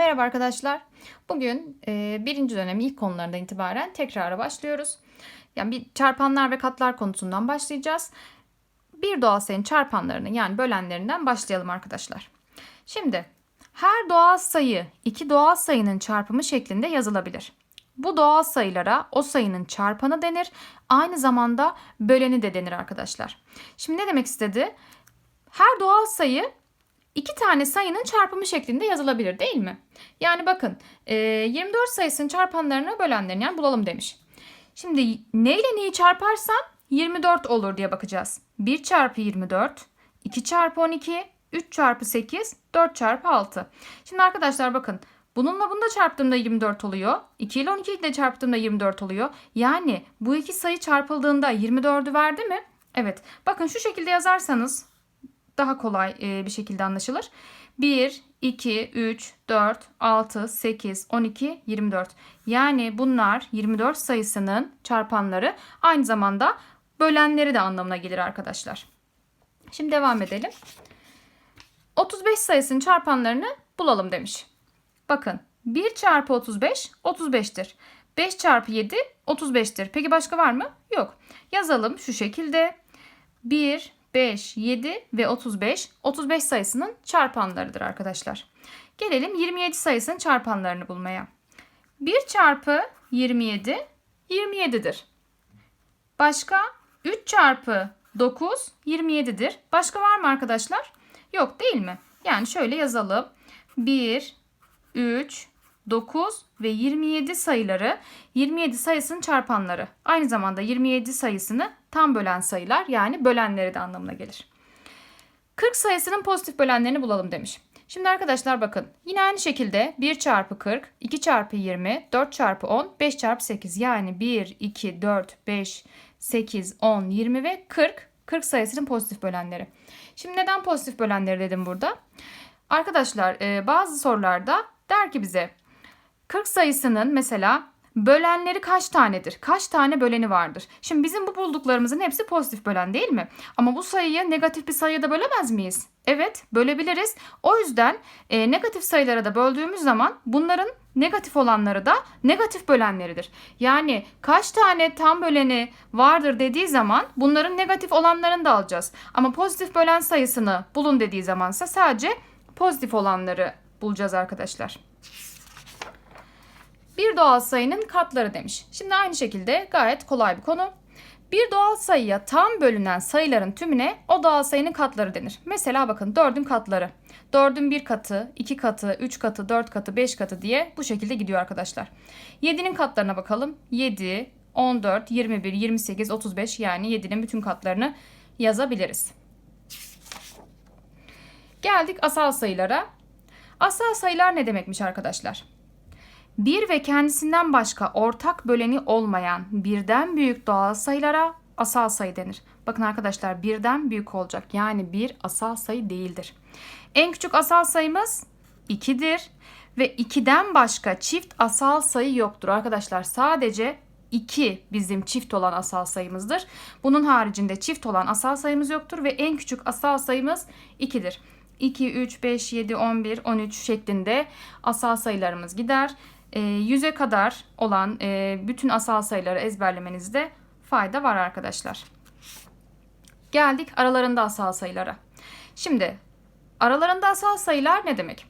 Merhaba arkadaşlar. Bugün e, birinci dönem ilk konularından itibaren tekrara başlıyoruz. Yani bir çarpanlar ve katlar konusundan başlayacağız. Bir doğal sayının çarpanlarını yani bölenlerinden başlayalım arkadaşlar. Şimdi her doğal sayı iki doğal sayının çarpımı şeklinde yazılabilir. Bu doğal sayılara o sayının çarpanı denir. Aynı zamanda böleni de denir arkadaşlar. Şimdi ne demek istedi? Her doğal sayı iki tane sayının çarpımı şeklinde yazılabilir değil mi? Yani bakın e, 24 sayısının çarpanlarını bölenlerini yani bulalım demiş. Şimdi neyle neyi çarparsam 24 olur diye bakacağız. 1 çarpı 24, 2 çarpı 12, 3 çarpı 8, 4 çarpı 6. Şimdi arkadaşlar bakın bununla bunu da çarptığımda 24 oluyor. 2 ile 12'yi de çarptığımda 24 oluyor. Yani bu iki sayı çarpıldığında 24'ü verdi mi? Evet. Bakın şu şekilde yazarsanız daha kolay bir şekilde anlaşılır. 1, 2, 3, 4, 6, 8, 12, 24. Yani bunlar 24 sayısının çarpanları aynı zamanda bölenleri de anlamına gelir arkadaşlar. Şimdi devam edelim. 35 sayısının çarpanlarını bulalım demiş. Bakın 1 çarpı 35 35'tir. 5 çarpı 7 35'tir. Peki başka var mı? Yok. Yazalım şu şekilde. 1, 5, 7 ve 35 35 sayısının çarpanlarıdır arkadaşlar. Gelelim 27 sayısının çarpanlarını bulmaya. 1 çarpı 27 27'dir. Başka 3 çarpı 9 27'dir. Başka var mı arkadaşlar? Yok değil mi? Yani şöyle yazalım. 1, 3, 9 ve 27 sayıları 27 sayısının çarpanları. Aynı zamanda 27 sayısını tam bölen sayılar yani bölenleri de anlamına gelir. 40 sayısının pozitif bölenlerini bulalım demiş. Şimdi arkadaşlar bakın yine aynı şekilde 1 çarpı 40, 2 çarpı 20, 4 çarpı 10, 5 çarpı 8 yani 1, 2, 4, 5, 8, 10, 20 ve 40 40 sayısının pozitif bölenleri. Şimdi neden pozitif bölenleri dedim burada? Arkadaşlar bazı sorularda der ki bize 40 sayısının mesela bölenleri kaç tanedir? Kaç tane böleni vardır? Şimdi bizim bu bulduklarımızın hepsi pozitif bölen değil mi? Ama bu sayıyı negatif bir sayıya da bölemez miyiz? Evet bölebiliriz. O yüzden e, negatif sayılara da böldüğümüz zaman bunların negatif olanları da negatif bölenleridir. Yani kaç tane tam böleni vardır dediği zaman bunların negatif olanlarını da alacağız. Ama pozitif bölen sayısını bulun dediği zamansa sadece pozitif olanları bulacağız arkadaşlar. Bir doğal sayının katları demiş. Şimdi aynı şekilde gayet kolay bir konu. Bir doğal sayıya tam bölünen sayıların tümüne o doğal sayının katları denir. Mesela bakın 4'ün katları. 4'ün 1 katı, 2 katı, 3 katı, 4 katı, 5 katı diye bu şekilde gidiyor arkadaşlar. 7'nin katlarına bakalım. 7, 14, 21, 28, 35 yani 7'nin bütün katlarını yazabiliriz. Geldik asal sayılara. Asal sayılar ne demekmiş arkadaşlar? Bir ve kendisinden başka ortak böleni olmayan birden büyük doğal sayılara asal sayı denir. Bakın arkadaşlar birden büyük olacak. Yani bir asal sayı değildir. En küçük asal sayımız 2'dir. Ve 2'den başka çift asal sayı yoktur arkadaşlar. Sadece 2 bizim çift olan asal sayımızdır. Bunun haricinde çift olan asal sayımız yoktur ve en küçük asal sayımız 2'dir. 2, 3, 5, 7, 11, 13 şeklinde asal sayılarımız gider. E, 100'e kadar olan e, bütün asal sayıları ezberlemenizde fayda var arkadaşlar. Geldik aralarında asal sayılara. Şimdi aralarında asal sayılar ne demek?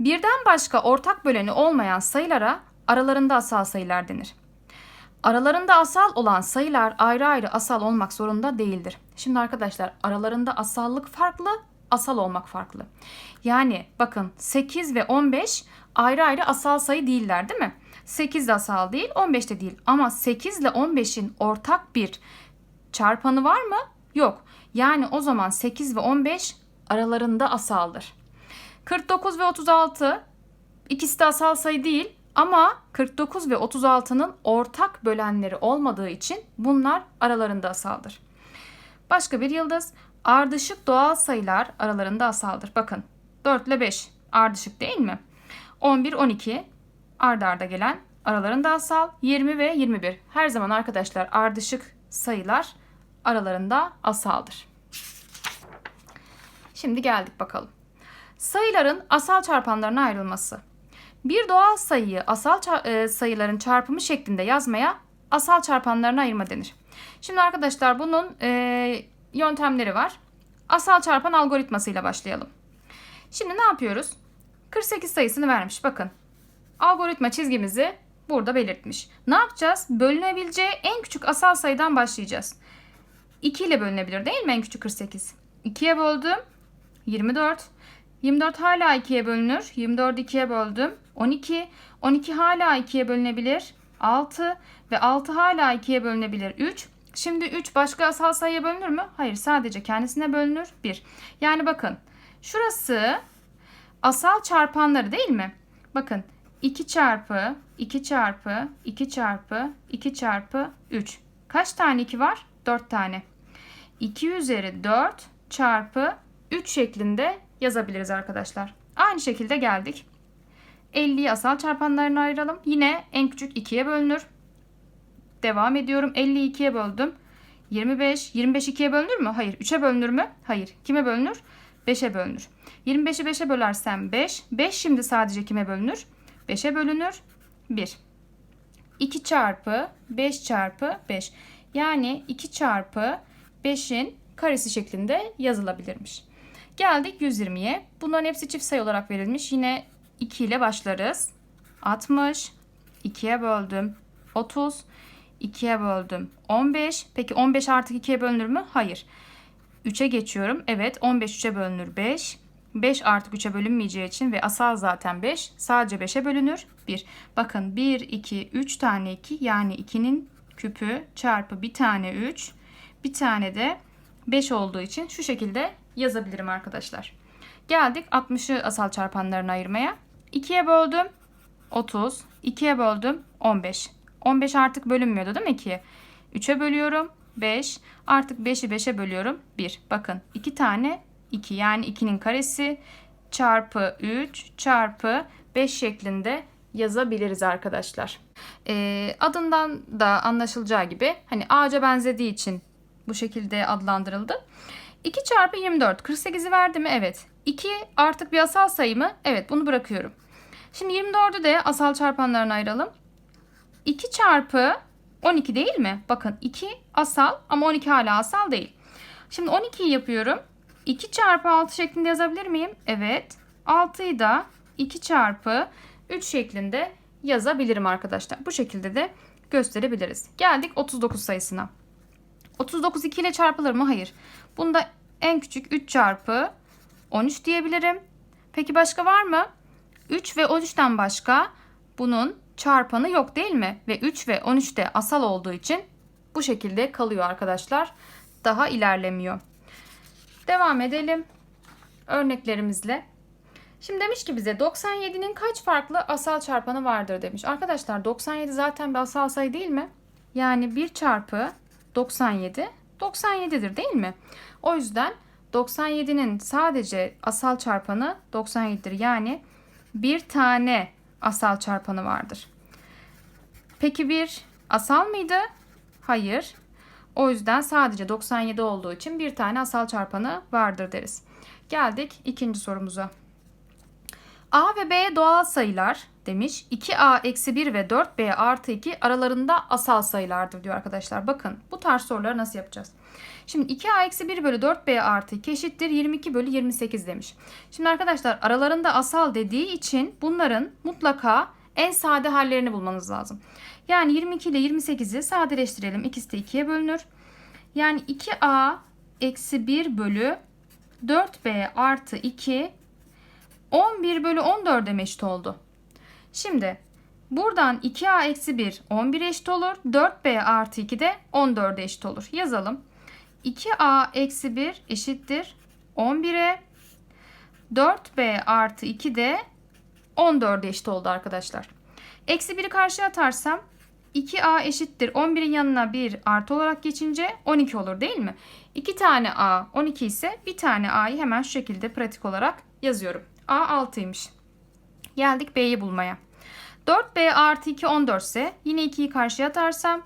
Birden başka ortak böleni olmayan sayılara aralarında asal sayılar denir. Aralarında asal olan sayılar ayrı ayrı asal olmak zorunda değildir. Şimdi arkadaşlar aralarında asallık farklı, asal olmak farklı. Yani bakın 8 ve 15 ayrı ayrı asal sayı değiller değil mi? 8 de asal değil, 15 de değil. Ama 8 ile 15'in ortak bir çarpanı var mı? Yok. Yani o zaman 8 ve 15 aralarında asaldır. 49 ve 36 ikisi de asal sayı değil ama 49 ve 36'nın ortak bölenleri olmadığı için bunlar aralarında asaldır. Başka bir yıldız ardışık doğal sayılar aralarında asaldır. Bakın 4 ile 5 ardışık değil mi? 11, 12 ardarda arda gelen aralarında asal 20 ve 21. Her zaman arkadaşlar ardışık sayılar aralarında asaldır. Şimdi geldik bakalım. Sayıların asal çarpanlarına ayrılması. Bir doğal sayıyı asal ça- e, sayıların çarpımı şeklinde yazmaya asal çarpanlarına ayırma denir. Şimdi arkadaşlar bunun e, yöntemleri var. Asal çarpan algoritmasıyla başlayalım. Şimdi ne yapıyoruz? 48 sayısını vermiş. Bakın. Algoritma çizgimizi burada belirtmiş. Ne yapacağız? Bölünebileceği en küçük asal sayıdan başlayacağız. 2 ile bölünebilir değil mi en küçük 48? 2'ye böldüm. 24. 24 hala 2'ye bölünür. 24'ü 2'ye böldüm. 12. 12 hala 2'ye bölünebilir. 6 ve 6 hala 2'ye bölünebilir. 3. Şimdi 3 başka asal sayıya bölünür mü? Hayır sadece kendisine bölünür. 1. Yani bakın şurası asal çarpanları değil mi? Bakın 2 çarpı 2 çarpı 2 çarpı 2 çarpı 3. Kaç tane 2 var? 4 tane. 2 üzeri 4 çarpı 3 şeklinde yazabiliriz arkadaşlar. Aynı şekilde geldik. 50'yi asal çarpanlarına ayıralım. Yine en küçük 2'ye bölünür. Devam ediyorum. 50'yi 2'ye böldüm. 25. 25 2'ye bölünür mü? Hayır. 3'e bölünür mü? Hayır. Kime bölünür? 5'e bölünür. 25'i 5'e bölersem 5. 5 şimdi sadece kime bölünür? 5'e bölünür. 1. 2 çarpı 5 çarpı 5. Yani 2 çarpı 5'in karesi şeklinde yazılabilirmiş. Geldik 120'ye. Bunların hepsi çift sayı olarak verilmiş. Yine 2 ile başlarız. 60. 2'ye böldüm. 30. 2'ye böldüm. 15. Peki 15 artık 2'ye bölünür mü? Hayır. 3'e geçiyorum. Evet 15 3'e bölünür 5. 5 artık 3'e bölünmeyeceği için ve asal zaten 5. Sadece 5'e bölünür 1. Bakın 1, 2, 3 tane 2 yani 2'nin küpü çarpı bir tane 3. Bir tane de 5 olduğu için şu şekilde yazabilirim arkadaşlar. Geldik 60'ı asal çarpanlarına ayırmaya. 2'ye böldüm 30. 2'ye böldüm 15. 15 artık bölünmüyordu değil mi 2'ye? 3'e bölüyorum 5. Artık 5'i 5'e bölüyorum 1. Bakın 2 tane 2 yani 2'nin karesi çarpı 3 çarpı 5 şeklinde yazabiliriz arkadaşlar. Ee, adından da anlaşılacağı gibi hani ağaca benzediği için bu şekilde adlandırıldı. 2 çarpı 24 48'i verdi mi? Evet. 2 artık bir asal sayı mı? Evet bunu bırakıyorum. Şimdi 24'ü de asal çarpanlarına ayıralım. 2 çarpı 12 değil mi? Bakın 2 asal ama 12 hala asal değil. Şimdi 12'yi yapıyorum. 2 çarpı 6 şeklinde yazabilir miyim? Evet. 6'yı da 2 çarpı 3 şeklinde yazabilirim arkadaşlar. Bu şekilde de gösterebiliriz. Geldik 39 sayısına. 39 2 ile çarpılır mı? Hayır. Bunda en küçük 3 çarpı 13 diyebilirim. Peki başka var mı? 3 ve 13'ten başka bunun çarpanı yok değil mi? Ve 3 ve 13 de asal olduğu için bu şekilde kalıyor arkadaşlar. Daha ilerlemiyor. Devam edelim örneklerimizle. Şimdi demiş ki bize 97'nin kaç farklı asal çarpanı vardır demiş. Arkadaşlar 97 zaten bir asal sayı değil mi? Yani 1 çarpı 97 97'dir değil mi? O yüzden 97'nin sadece asal çarpanı 97'dir. Yani bir tane asal çarpanı vardır. Peki bir asal mıydı? Hayır. O yüzden sadece 97 olduğu için bir tane asal çarpanı vardır deriz. Geldik ikinci sorumuza. A ve B doğal sayılar demiş. 2A eksi 1 ve 4B artı 2 aralarında asal sayılardır diyor arkadaşlar. Bakın bu tarz soruları nasıl yapacağız? Şimdi 2A eksi 1 bölü 4B artı 2 eşittir 22 bölü 28 demiş. Şimdi arkadaşlar aralarında asal dediği için bunların mutlaka en sade hallerini bulmanız lazım. Yani 22 ile 28'i sadeleştirelim. İkisi de 2'ye bölünür. Yani 2A eksi 1 bölü 4B artı 2 11 bölü 14'e eşit oldu. Şimdi buradan 2A eksi 1 11 eşit olur. 4B artı 2 de 14'e eşit olur. Yazalım. 2A eksi 1 eşittir 11'e. 4B artı 2 de 14'e eşit oldu arkadaşlar. Eksi 1'i karşıya atarsam 2A eşittir 11'in yanına 1 artı olarak geçince 12 olur değil mi? 2 tane A 12 ise bir tane A'yı hemen şu şekilde pratik olarak yazıyorum. A 6'ymış. Geldik B'yi bulmaya. 4B artı 2 14 ise yine 2'yi karşıya atarsam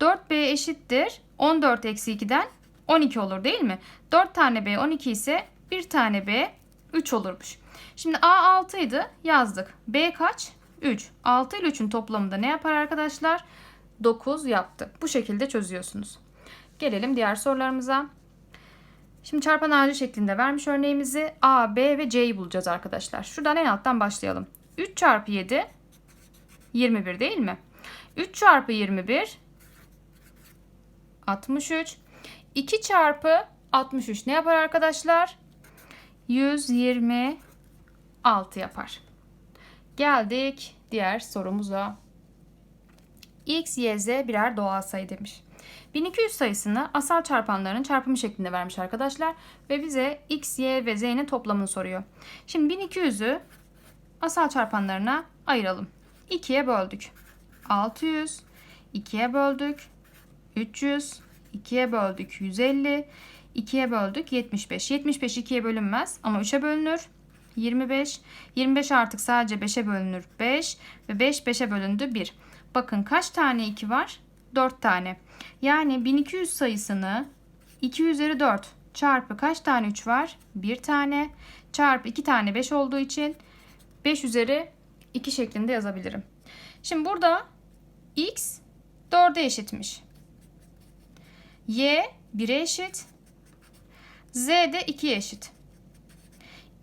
4B eşittir 14 eksi 2'den 12 olur değil mi? 4 tane B 12 ise bir tane B 3 olurmuş. Şimdi A 6 idi yazdık. B kaç? 3. 6 ile 3'ün toplamı da ne yapar arkadaşlar? 9 yaptı. Bu şekilde çözüyorsunuz. Gelelim diğer sorularımıza. Şimdi çarpan ağacı şeklinde vermiş örneğimizi A, B ve C'yi bulacağız arkadaşlar. Şuradan en alttan başlayalım. 3 çarpı 7 21 değil mi? 3 çarpı 21 63. 2 çarpı 63 ne yapar arkadaşlar? 126 yapar. Geldik diğer sorumuza. X, Y, Z birer doğal sayı demiş. 1200 sayısını asal çarpanların çarpımı şeklinde vermiş arkadaşlar. Ve bize X, Y ve Z'nin toplamını soruyor. Şimdi 1200'ü asal çarpanlarına ayıralım. 2'ye böldük. 600, 2'ye böldük. 300, 2'ye böldük. 150, 2'ye böldük. 75. 75 2'ye bölünmez ama 3'e bölünür. 25. 25 artık sadece 5'e bölünür 5 ve 5 5'e bölündü 1. Bakın kaç tane 2 var? 4 tane. Yani 1200 sayısını 2 üzeri 4 çarpı kaç tane 3 var? 1 tane çarpı 2 tane 5 olduğu için 5 üzeri 2 şeklinde yazabilirim. Şimdi burada x 4'e eşitmiş. Y 1'e eşit. z de 2'ye eşit.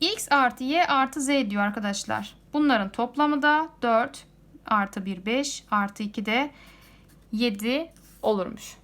x artı y artı z diyor arkadaşlar. Bunların toplamı da 4 artı 1 5 artı 2 de 7 olurmuş.